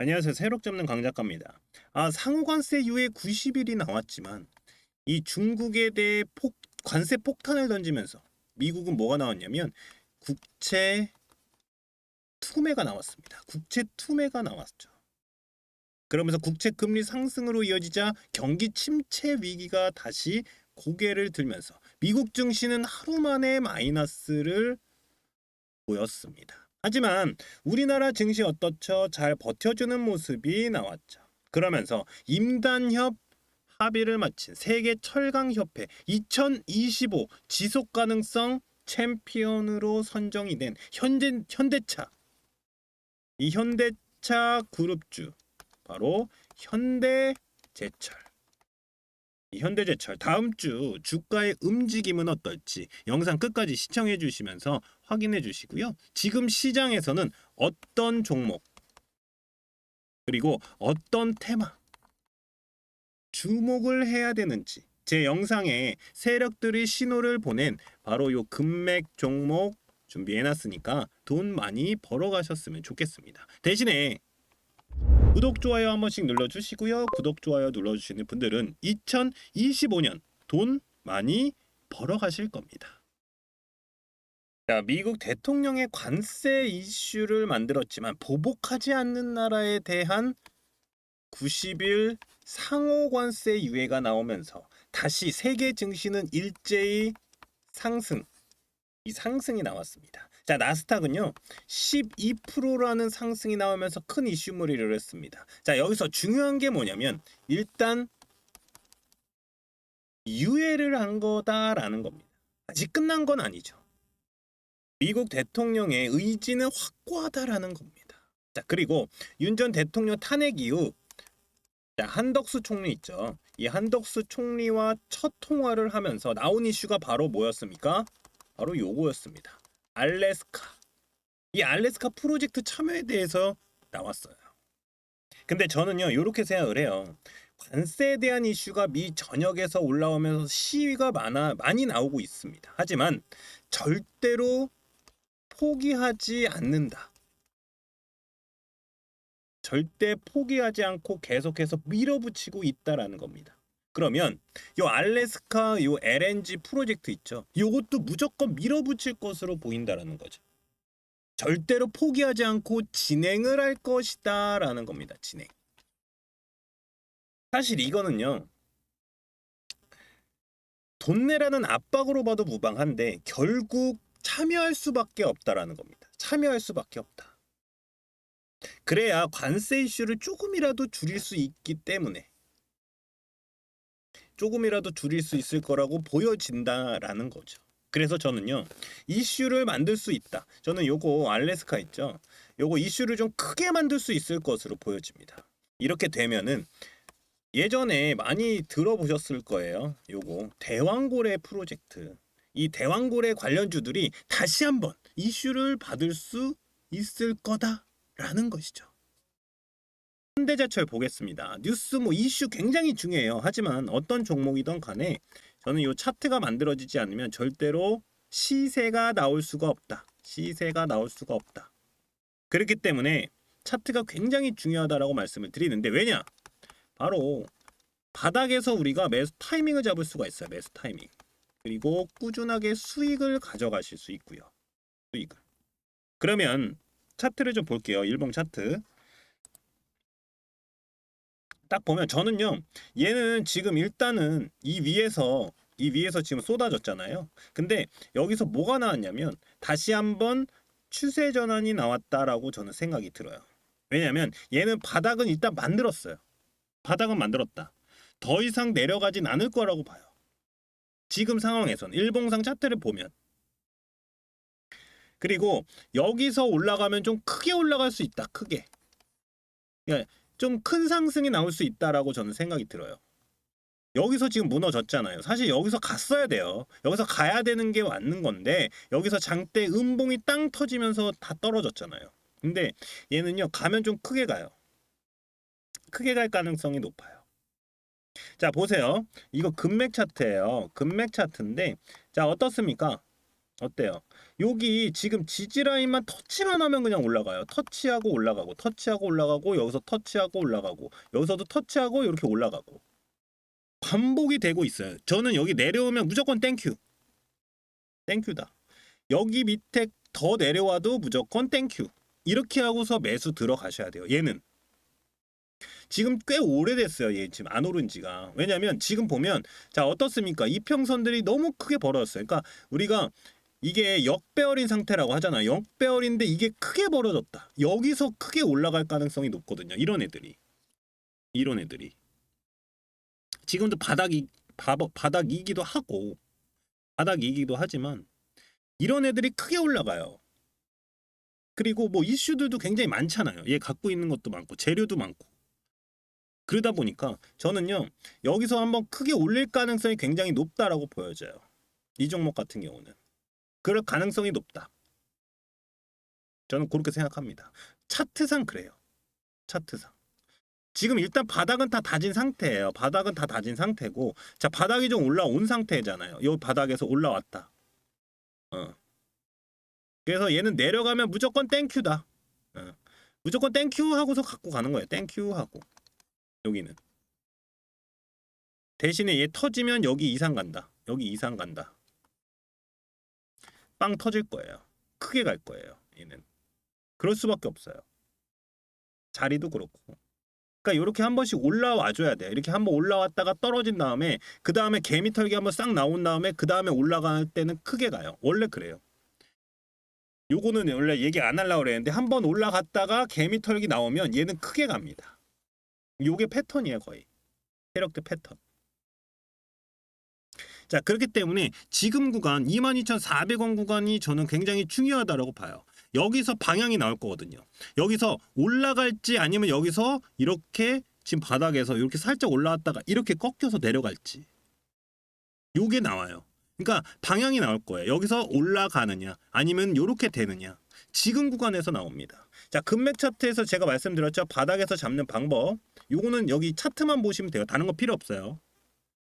안녕하세요. 새록 잡는 강 작가입니다. 아, 상호 관세 이후에 90일이 나왔지만 이 중국에 대해 폭, 관세 폭탄을 던지면서 미국은 뭐가 나왔냐면 국채 투매가 나왔습니다. 국채 투매가 나왔죠. 그러면서 국채 금리 상승으로 이어지자 경기 침체 위기가 다시 고개를 들면서 미국 증시는 하루 만에 마이너스를 보였습니다. 하지만 우리나라 증시 어떻죠? 잘 버텨주는 모습이 나왔죠. 그러면서 임단협 합의를 마친 세계 철강 협회 2025 지속 가능성 챔피언으로 선정이 된 현재 현대차 이 현대차 그룹주 바로 현대제철 이 현대제철 다음 주 주가의 움직임은 어떨지 영상 끝까지 시청해 주시면서 확인해 주시고요. 지금 시장에서는 어떤 종목 그리고 어떤 테마 주목을 해야 되는지 제 영상에 세력들이 신호를 보낸 바로 요 금맥 종목 준비해 놨으니까 돈 많이 벌어 가셨으면 좋겠습니다. 대신에 구독 좋아요 한 번씩 눌러 주시고요. 구독 좋아요 눌러 주시는 분들은 2025년 돈 많이 벌어 가실 겁니다. 자, 미국 대통령의 관세 이슈를 만들었지만 보복하지 않는 나라에 대한 90일 상호 관세 유예가 나오면서 다시 세계 증시는 일제히 상승 이 상승이 나왔습니다. 자, 나스닥은요. 12%라는 상승이 나오면서 큰 이슈물이를 했습니다. 자, 여기서 중요한 게 뭐냐면 일단 유예를 한 거다라는 겁니다. 아직 끝난 건 아니죠. 미국 대통령의 의지는 확고하다라는 겁니다. 자, 그리고 윤 전 대통령 탄핵 이후 자, 한덕수 총리 있죠. 이 한덕수 총리와 첫 통화를 하면서 나온 이슈가 바로 뭐였습니까? 바로 요거였습니다. 알래스카. 이 알래스카 프로젝트 참여에 대해서 나왔어요. 근데 저는요, 이렇게 생각을 해요. 관세에 대한 이슈가 미 전역에서 올라오면서 시위가 많아 많이 나오고 있습니다. 하지만 절대로 포기하지 않는다. 절대 포기하지 않고 계속해서 밀어붙이고 있다라는 겁니다. 그러면 요 알래스카 요 LNG 프로젝트 있죠. 요것도 무조건 밀어붙일 것으로 보인다라는 거죠. 절대로 포기하지 않고 진행을 할 것이다라는 겁니다. 진행. 사실 이거는요. 돈 내라는 압박으로 봐도 무방한데 결국 참여할 수밖에 없다라는 겁니다. 참여할 수밖에 없다. 그래야 관세 이슈를 조금이라도 줄일 수 있기 때문에 조금이라도 줄일 수 있을 거라고 보여진다라는 거죠. 그래서 저는요 이슈를 만들 수 있다. 저는 요거 알래스카 있죠. 요거 이슈를 좀 크게 만들 수 있을 것으로 보여집니다. 이렇게 되면은 예전에 많이 들어보셨을 거예요. 요거 대왕고래 프로젝트. 이 대왕고래 관련주들이 다시 한번 이슈를 받을 수 있을 거다라는 것이죠. 현대제철 보겠습니다. 뉴스 뭐 이슈 굉장히 중요해요. 하지만 어떤 종목이든 간에 저는 이 차트가 만들어지지 않으면 절대로 시세가 나올 수가 없다. 시세가 나올 수가 없다. 그렇기 때문에 차트가 굉장히 중요하다라고 말씀을 드리는데 왜냐? 바로 바닥에서 우리가 매수 타이밍을 잡을 수가 있어요. 매수 타이밍. 그리고 꾸준하게 수익을 가져가실 수 있고요. 수익을. 그러면 차트를 좀 볼게요. 일봉 차트. 딱 보면 저는요. 얘는 지금 일단은 이 위에서 이 위에서 지금 쏟아졌잖아요. 근데 여기서 뭐가 나왔냐면 다시 한번 추세 전환이 나왔다라고 저는 생각이 들어요. 왜냐면 얘는 바닥은 일단 만들었어요. 바닥은 만들었다. 더 이상 내려가진 않을 거라고 봐요. 지금 상황에선 일봉상 차트를 보면 그리고 여기서 올라가면 좀 크게 올라갈 수 있다. 크게. 그러니까 좀 큰 상승이 나올 수 있다라고 저는 생각이 들어요. 여기서 지금 무너졌잖아요. 사실 여기서 갔어야 돼요. 여기서 가야 되는 게 맞는 건데 여기서 장대 음봉이 땅 터지면서 다 떨어졌잖아요. 근데 얘는요 가면 좀 크게 가요. 크게 갈 가능성이 높아요. 자 보세요. 이거 금맥 차트예요. 금맥 차트인데 자 어떻습니까? 어때요? 여기 지금 지지 라인만 터치만 하면 그냥 올라가요. 터치하고 올라가고 터치하고 올라가고 여기서 터치하고 올라가고 여기서도 터치하고 이렇게 올라가고 반복이 되고 있어요. 저는 여기 내려오면 무조건 땡큐. 땡큐다. 여기 밑에 더 내려와도 무조건 땡큐. 이렇게 하고서 매수 들어가셔야 돼요. 얘는 지금 꽤 오래됐어요. 얘 지금 안 오른 지가. 왜냐면 지금 보면 자 어떻습니까? 이평선들이 너무 크게 벌어졌어요. 그러니까 우리가 이게 역배열인 상태라고 하잖아요. 역배열인데 이게 크게 벌어졌다. 여기서 크게 올라갈 가능성이 높거든요. 이런 애들이. 이런 애들이. 지금도 바닥이 바, 바닥이기도 하고 바닥이기도 하지만 이런 애들이 크게 올라가요. 그리고 뭐 이슈들도 굉장히 많잖아요. 얘 갖고 있는 것도 많고 재료도 많고. 그러다 보니까 저는요. 여기서 한번 크게 올릴 가능성이 굉장히 높다라고 보여져요. 이 종목 같은 경우는. 그럴 가능성이 높다. 저는 그렇게 생각합니다. 차트상 그래요. 차트상. 지금 일단 바닥은 다 다진 상태예요. 바닥은 다 다진 상태고, 자 바닥이 좀 올라온 상태잖아요. 요 바닥에서 올라왔다. 어. 그래서 얘는 내려가면 무조건 땡큐다. 어. 무조건 땡큐 하고서 갖고 가는 거예요. 땡큐 하고 여기는 대신에 얘 터지면 여기 이상 간다. 여기 이상 간다. 빵 터질 거예요. 크게 갈 거예요. 얘는 그럴 수밖에 없어요. 자리도 그렇고. 그러니까 이렇게 한 번씩 올라와 줘야 돼. 이렇게 한 번 올라왔다가 떨어진 다음에 그 다음에 개미 털기 한번 싹 나온 다음에 그 다음에 올라갈 때는 크게 가요. 원래 그래요. 요거는 원래 얘기 안 하려고 그랬는데 한 번 올라갔다가 개미 털기 나오면 얘는 크게 갑니다. 요게 패턴이에요 거의. 세력대 패턴. 자 그렇기 때문에 지금 구간 22,400원 구간이 저는 굉장히 중요하다라고 봐요. 여기서 방향이 나올 거거든요. 여기서 올라갈지 아니면 여기서 이렇게 지금 바닥에서 이렇게 살짝 올라왔다가 이렇게 꺾여서 내려갈지. 요게 나와요. 그러니까 방향이 나올 거예요. 여기서 올라가느냐 아니면 이렇게 되느냐. 지금 구간에서 나옵니다. 자, 금맥 차트에서 제가 말씀드렸죠. 바닥에서 잡는 방법. 요거는 여기 차트만 보시면 돼요. 다른 거 필요 없어요.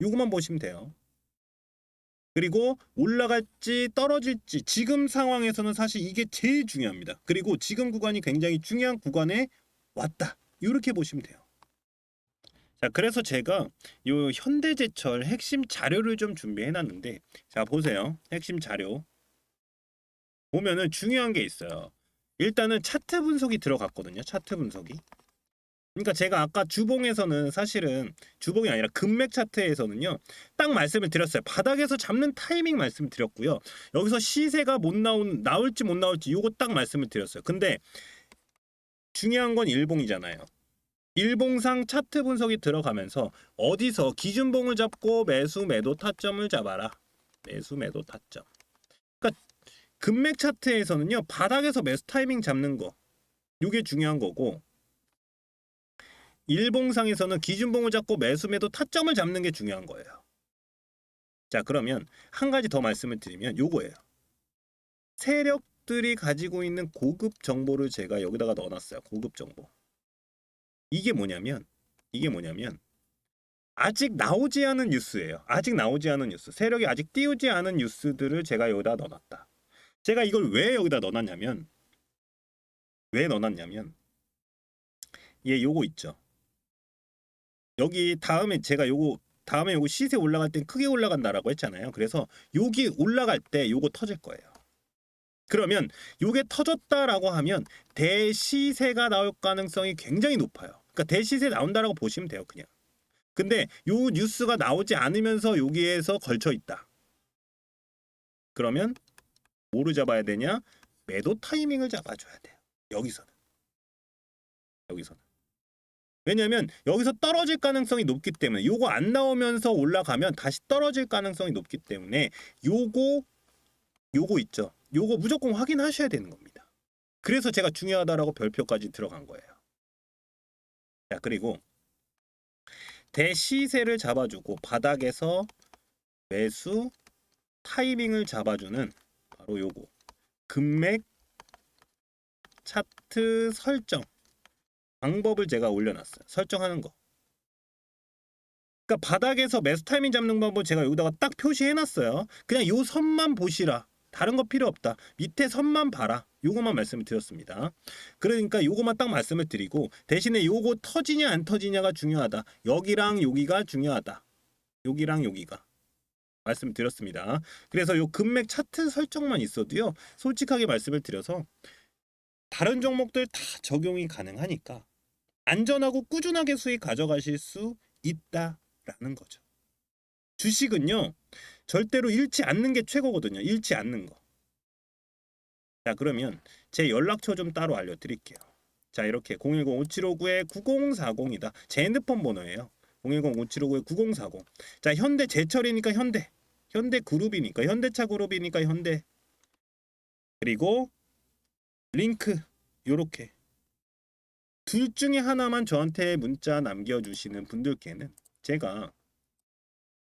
요거만 보시면 돼요. 그리고 올라갈지 떨어질지 지금 상황에서는 사실 이게 제일 중요합니다. 그리고 지금 구간이 굉장히 중요한 구간에 왔다. 이렇게 보시면 돼요. 자, 그래서 제가 요 현대제철 핵심 자료를 좀 준비해 놨는데 자, 보세요. 핵심 자료. 보면은 중요한 게 있어요. 일단은 차트 분석이 들어갔거든요. 차트 분석이. 그러니까 제가 아까 주봉에서는 사실은 주봉이 아니라 금맥 차트에서는요. 딱 말씀을 드렸어요. 바닥에서 잡는 타이밍 말씀을 드렸고요. 여기서 시세가 못 나온 나올지 못 나올지 요거 딱 말씀을 드렸어요. 근데 중요한 건 일봉이잖아요. 일봉상 차트 분석이 들어가면서 어디서 기준봉을 잡고 매수 매도 타점을 잡아라. 매수 매도 타점. 그러니까 금맥 차트에서는요. 바닥에서 매수 타이밍 잡는 거. 요게 중요한 거고 일봉상에서는 기준봉을 잡고 매수 매도 타점을 잡는 게 중요한 거예요. 자, 그러면 한 가지 더 말씀을 드리면 요거예요. 세력들이 가지고 있는 고급 정보를 제가 여기다가 넣어놨어요. 고급 정보. 이게 뭐냐면 이게 뭐냐면 아직 나오지 않은 뉴스예요. 아직 나오지 않은 뉴스. 세력이 아직 띄우지 않은 뉴스들을 제가 여기다 넣어놨다. 제가 이걸 왜 여기다 넣어놨냐면 왜 넣어놨냐면 얘 요거 있죠. 여기 다음에 제가 요거 다음에 요거 시세 올라갈 땐 크게 올라간다라고 했잖아요. 그래서 여기 올라갈 때 요거 터질 거예요. 그러면 요게 터졌다라고 하면 대시세가 나올 가능성이 굉장히 높아요. 그러니까 대시세 나온다라고 보시면 돼요, 그냥. 근데 요 뉴스가 나오지 않으면서 여기에서 걸쳐 있다. 그러면 뭐를 잡아야 되냐? 매도 타이밍을 잡아줘야 돼요. 여기서는. 여기서는. 왜냐면 여기서 떨어질 가능성이 높기 때문에 요거 안 나오면서 올라가면 다시 떨어질 가능성이 높기 때문에 요거 요거 있죠. 요거 무조건 확인하셔야 되는 겁니다. 그래서 제가 중요하다라고 별표까지 들어간 거예요. 자, 그리고 대시세를 잡아주고 바닥에서 매수 타이밍을 잡아주는 바로 요거 금맥 차트 설정 방법을 제가 올려놨어요. 설정하는 거. 그러니까 바닥에서 매수 타이밍 잡는 방법 제가 여기다가 딱 표시해놨어요. 그냥 요 선만 보시라. 다른 거 필요 없다. 밑에 선만 봐라. 요거만 말씀을 드렸습니다. 그러니까 요거만 딱 말씀을 드리고 대신에 요거 터지냐 안 터지냐가 중요하다. 여기랑 여기가 중요하다. 여기랑 여기가 말씀을 드렸습니다. 그래서 요 금맥 차트 설정만 있어도요. 솔직하게 말씀을 드려서 다른 종목들 다 적용이 가능하니까 안전하고 꾸준하게 수익 가져가실 수 있다라는 거죠. 주식은요. 절대로 잃지 않는 게 최고거든요. 잃지 않는 거. 자, 그러면 제 연락처 좀 따로 알려 드릴게요. 자, 이렇게 010-5759-9040이다. 제 핸드폰 번호예요. 010-5759-9040. 자, 현대 제철이니까 현대. 현대 그룹이니까 현대차 그룹이니까 현대. 그리고 링크 요렇게 둘 중에 하나만 저한테 문자 남겨주시는 분들께는 제가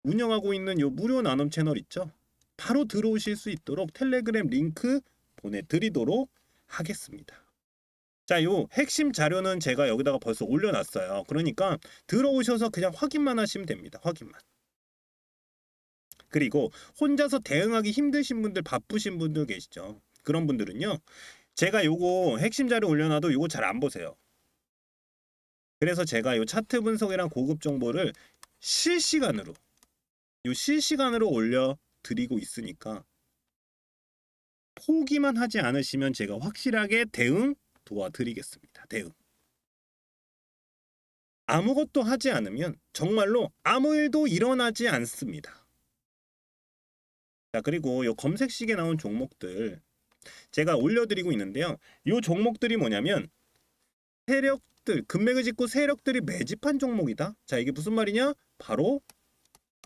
운영하고 있는 요 무료 나눔 채널 있죠? 바로 들어오실 수 있도록 텔레그램 링크 보내드리도록 하겠습니다. 자, 요 핵심 자료는 제가 여기다가 벌써 올려놨어요. 그러니까 들어오셔서 그냥 확인만 하시면 됩니다. 확인만. 그리고 혼자서 대응하기 힘드신 분들, 바쁘신 분들 계시죠? 그런 분들은요. 제가 요거 핵심 자료 올려놔도 요거 잘 안 보세요. 그래서 제가 요 차트 분석이랑 고급 정보를 실시간으로 요 실시간으로 올려 드리고 있으니까 포기만 하지 않으시면 제가 확실하게 대응 도와드리겠습니다. 대응. 아무것도 하지 않으면 정말로 아무 일도 일어나지 않습니다. 자, 그리고 요 검색식에 나온 종목들 제가 올려드리고 있는데요. 요 종목들이 뭐냐면 세력들, 금맥을 짚고 세력들이 매집한 종목이다. 자, 이게 무슨 말이냐? 바로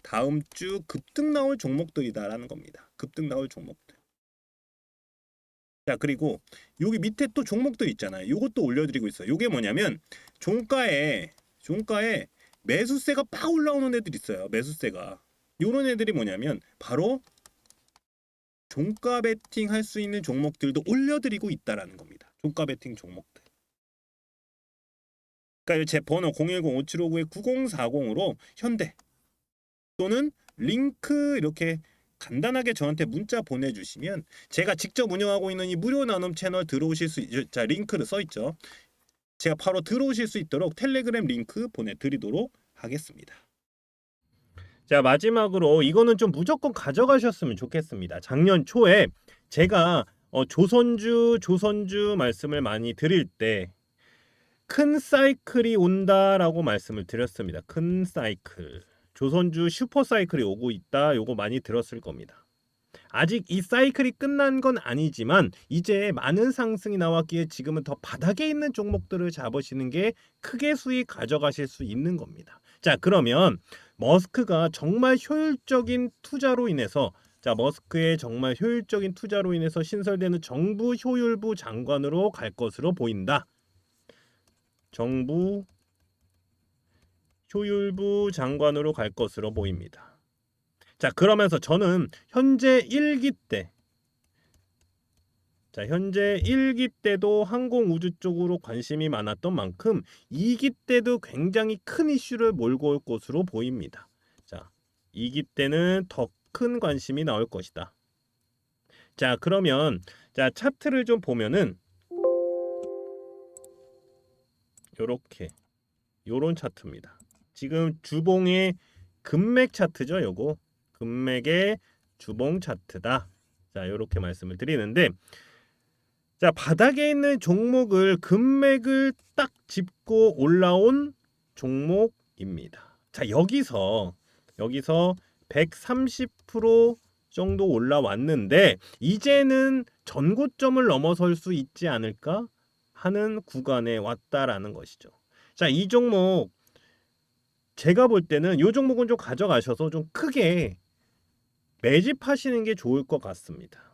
다음 주 급등 나올 종목들이다라는 겁니다. 급등 나올 종목들. 자, 그리고 여기 밑에 또 종목들 있잖아요. 요것도 올려드리고 있어요. 요게 뭐냐면 종가에 종가에 매수세가 빡 올라오는 애들 있어요. 매수세가. 요런 애들이 뭐냐면 바로 종가 베팅 할 수 있는 종목들도 올려드리고 있다라는 겁니다. 종가 베팅 종목들. 그러니까 제 번호 010-5759-9040으로 현대 또는 링크 이렇게 간단하게 저한테 문자 보내주시면 제가 직접 운영하고 있는 이 무료 나눔 채널 들어오실 수 있, 자 링크를 써 있죠. 제가 바로 들어오실 수 있도록 텔레그램 링크 보내드리도록 하겠습니다. 자 마지막으로 이거는 좀 무조건 가져가셨으면 좋겠습니다. 작년 초에 제가 어, 조선주 조선주 말씀을 많이 드릴 때 큰 사이클이 온다라고 말씀을 드렸습니다. 큰 사이클. 조선주 슈퍼 사이클이 오고 있다. 요거 많이 들었을 겁니다. 아직 이 사이클이 끝난 건 아니지만 이제 많은 상승이 나왔기에 지금은 더 바닥에 있는 종목들을 잡으시는 게 크게 수익 가져가실 수 있는 겁니다. 자, 그러면 머스크가 정말 효율적인 투자로 인해서 자, 머스크의 정말 효율적인 투자로 인해서 신설되는 정부 효율부 장관으로 갈 것으로 보인다. 정부 효율부 장관으로 갈 것으로 보입니다. 자, 그러면서 저는 현재 1기 때 자, 현재 1기 때도 항공우주 쪽으로 관심이 많았던 만큼 2기 때도 굉장히 큰 이슈를 몰고 올 것으로 보입니다. 자, 2기 때는 더 큰 관심이 나올 것이다. 자, 그러면 자, 차트를 좀 보면은 요렇게 요런 차트입니다. 지금 주봉의 금맥 차트죠, 요거. 금맥의 주봉 차트다. 자, 요렇게 말씀을 드리는데 자, 바닥에 있는 종목을 금맥을 딱 짚고 올라온 종목입니다. 자, 여기서 여기서 130% 정도 올라왔는데 이제는 전고점을 넘어설 수 있지 않을까 하는 구간에 왔다라는 것이죠. 자, 이 종목 제가 볼 때는 이 종목은 좀 가져가셔서 좀 크게 매집하시는 게 좋을 것 같습니다.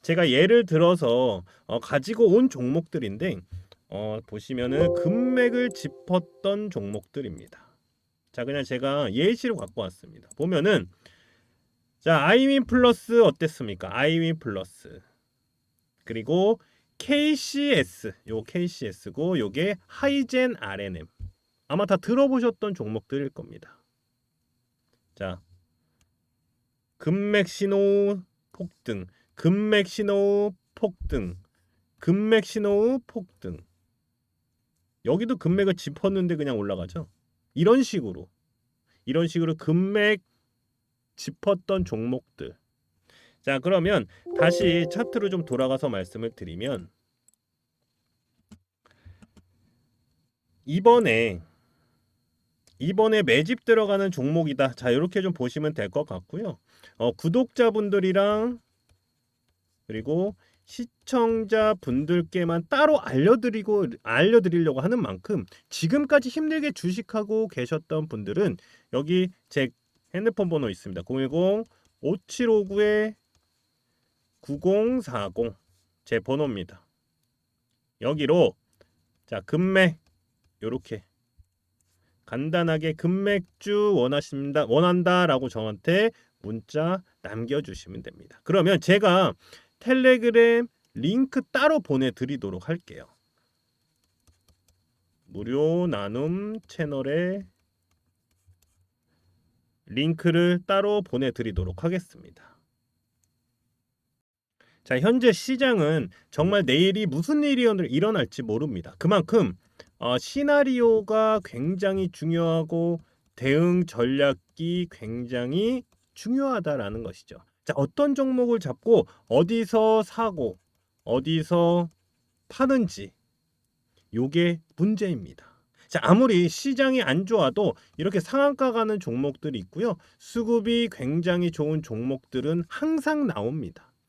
제가 예를 들어서 어, 가지고 온 종목들인데 어, 보시면은 금맥을 짚었던 종목들입니다. 자, 그냥 제가 예시로 갖고 왔습니다. 보면은 자, 아이윈 플러스 어땠습니까? 아이윈 플러스. 그리고 KCS, 요 KCS고 요게 하이젠 RNM. 아마 다 들어보셨던 종목들일 겁니다. 자, 금맥 신호 폭등, 금맥 신호 후 폭등, 금맥 신호 후 폭등. 여기도 금맥을 짚었는데 그냥 올라가죠. 이런 식으로 이런 식으로 금맥 짚었던 종목들. 자, 그러면 다시 차트로 좀 돌아가서 말씀을 드리면 이번에 이번에 매집 들어가는 종목이다. 자, 이렇게 좀 보시면 될 것 같고요. 어, 구독자분들이랑 그리고 시청자분들께만 따로 알려드리고 알려드리려고 하는 만큼 지금까지 힘들게 주식하고 계셨던 분들은 여기 제 핸드폰 번호 있습니다. 010 5759에 9040 제 번호입니다. 여기로 자 금맥 요렇게 간단하게 금맥주 원하십니다 원한다라고 저한테 문자 남겨 주시면 됩니다. 그러면 제가 텔레그램 링크 따로 보내 드리도록 할게요. 무료 나눔 채널에 링크를 따로 보내 드리도록 하겠습니다. 자, 현재 시장은 정말 내일이 무슨 일이 일어날지 모릅니다. 그만큼 어, 시나리오가 굉장히 중요하고 대응 전략이 굉장히 중요하다라는 것이죠. 자, 어떤 종목을 잡고 어디서 사고 어디서 파는지 요게 문제입니다. 자, 아무리 시장이 안 좋아도 이렇게 상한가 가는 종목들이 있고요. 수급이 굉장히 좋은 종목들은 항상 나옵니다.